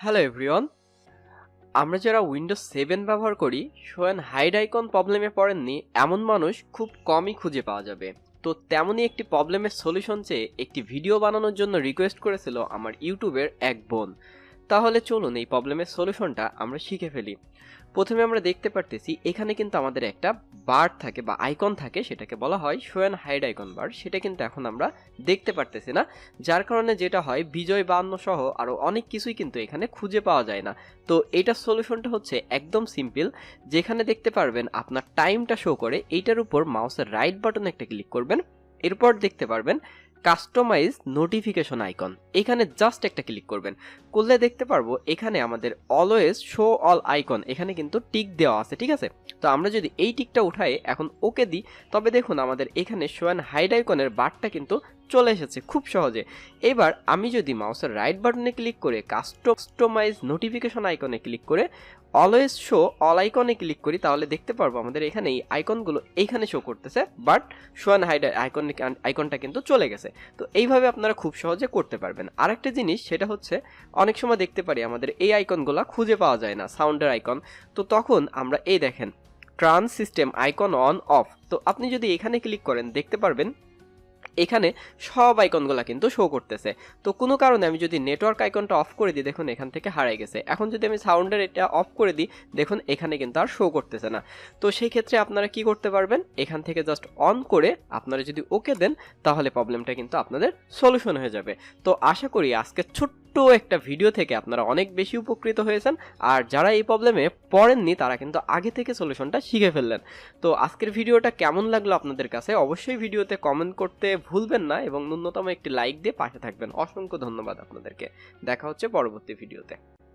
Hello everyone আমরা যারা Windows seven ব্যবহার করি সোয়ান হাইড আইকন প্রবলেমে পড়েননি এমন মানুষ খুব কমই খুঁজে পাওয়া যাবে। তো তেমনই একটি প্রবলেমের সলিউশন চেয়ে একটি ভিডিও বানানোর জন্য রিকোয়েস্ট করেছিল আমার ইউটিউবের এক বোন। তাহলে চলুন এই প্রবলেমের সলিউশনটা আমরা শিখে ফেলি। প্রথমে আমরা দেখতে পারতেছি, এখানে কিন্তু আমাদের একটা বার থাকে বা আইকন থাকে, সেটাকে বলা হয় show and hide icon bar সেটা কিন্তু এখন আমরা দেখতে পারতেছি না, যার কারণে যেটা হয়, বিজয় বান্ন সহ আরও অনেক কিছুই কিন্তু এখানে খুঁজে পাওয়া যায় না। তো এইটার সলিউশনটা হচ্ছে একদম সিম্পল যেখানে দেখতে পারবেন আপনার টাইমটা শো করে, এইটার উপর মাউসের রাইট বাটনে একটা ক্লিক করবেন, এরপর দেখতে পারবেন কাস্টমাইজ নোটিফিকেশন আইকন এখানে জাস্ট একটা ক্লিক করবেন। করলে দেখতে পারব এখানে আমাদের অলওয়েজ শো অল আইকন এখানে কিন্তু টিক দেওয়া আছে, ঠিক আছে? তো আমরা যদি এই টিকটা উঠাই, এখন ওকে দিই তবে দেখুন আমাদের এখানে শো অ্যান্ড হাইড আইকনের বারটা কিন্তু চলে এসেছে খুব সহজে। এবার আমি যদি মাউসের রাইট বাটনে ক্লিক করে কাস্টমাইজ নোটিফিকেশন আইকনে ক্লিক করে অলওয়েজ শো অল আইকনে ক্লিক করি, তাহলে দেখতে পারব আমাদের এখানে এই আইকনগুলো এইখানে শো করতেছে but show and hide icon আইকনটা কিন্তু চলে গেছে। তো এইভাবে আপনারা খুব সহজে করতে পারবেন। আরেকটা জিনিস সেটা হচ্ছে, অনেক সময় দেখতে পারি আমাদের এই আইকনগুলো খুঁজে পাওয়া যায় না সাউন্ডের আইকন তো তখন আমরা এই দেখেন turn system icon on off তো আপনি যদি এখানে ক্লিক করেন, দেখতে পারবেন এখানে সব আইকনগুলো কিন্তু শো করতেছে। তো কোনো কারণে আমি যদি নেটওয়ার্ক আইকনটা অফ করে দিই, দেখুন এখান থেকে হারাই গেছে। এখন যদি আমি সাউন্ডের এটা অফ করে দিই, দেখুন এখানে কিন্তু আর শো করতেছে না। তো সেই ক্ষেত্রে আপনারা কি করতে পারবেন? এখান থেকে জাস্ট অন করে আপনারা যদি ওকে দেন, তাহলে প্রবলেমটা কিন্তু আপনাদের সলিউশন হয়ে যাবে। তো আশা করি আজকে ছোট্ট একটা ভিডিও থেকে আপনারা অনেক বেশি উপকৃত হয়েছেন। আর যারা এই প্রবলেমে পড়েননি, তারা কিন্তু আগে থেকে সলিউশনটা শিখে ফেললেন। তো আজকের ভিডিওটা কেমন লাগল আপনাদের কাছে? অবশ্যই ভিডিওতে কমেন্ট করতে ভুলবেন না এবং ন্যূনতম একটি লাইক দিয়ে পাশে থাকবেন। অসংখ্য ধন্যবাদ আপনাদেরকে। দেখা হচ্ছে পরবর্তী ভিডিওতে